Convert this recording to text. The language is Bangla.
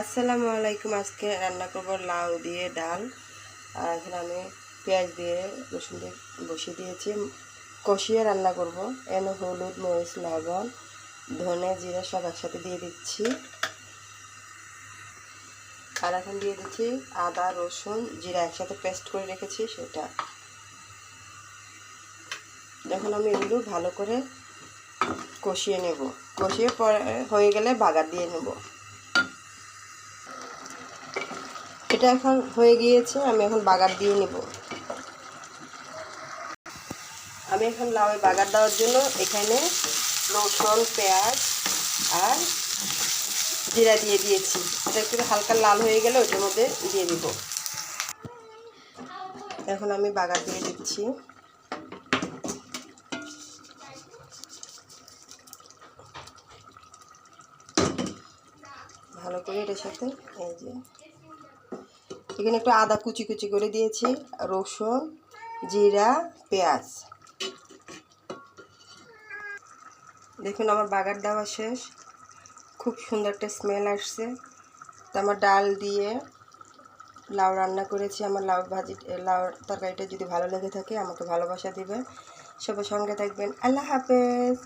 আসসালামু আলাইকুম। আজকে রান্না করব লাউ দিয়ে ডাল। আর এখানে আমি পেঁয়াজ দিয়ে রসুন দিয়ে বসিয়ে দিয়েছি। কষিয়ে রান্না করব। এনে হলুদ, মরিচ, লবণ, ধনে জিরা সব একসাথে দিয়ে দিচ্ছি। আর এখন দিয়ে দিচ্ছি আদা, রসুন, জিরা একসাথে পেস্ট করে রেখেছি সেটা। এখন আমি এগুলো ভালো করে কষিয়ে নেব। কষিয়ে পরে হয়ে গেলে বাগার দিয়ে নেব। এটা এখন হয়ে গিয়েছে, আমি এখন বাগার দিয়ে নেব। আমি এখন লাউয়ে বাগার দেওয়ার জন্য এখানে রসুন, পেঁয়াজ আর জিরা দিয়ে দিয়েছি। এটা একটু হালকা লাল হয়ে গেলে ওটার মধ্যে দিয়ে দিব। এখন আমি বাগার দিয়ে দিচ্ছি। ভালো করে এটার সাথে এই যে এখানে একটু আদা কুচি কুচি করে দিয়েছি, রসুন, জিরা, পেঁয়াজ। দেখুন আমার বাগার দেওয়া শেষ। খুব সুন্দর একটা স্মেল আসছে। তো আমার ডাল দিয়ে লাউ রান্না করেছি। আমার লাউ ভাজি, লাউ তরকারিটা যদি ভালো লেগে থাকে, আমাকে ভালোবাসা দিবেন। সবার সঙ্গে থাকবেন। আল্লাহ হাফেজ।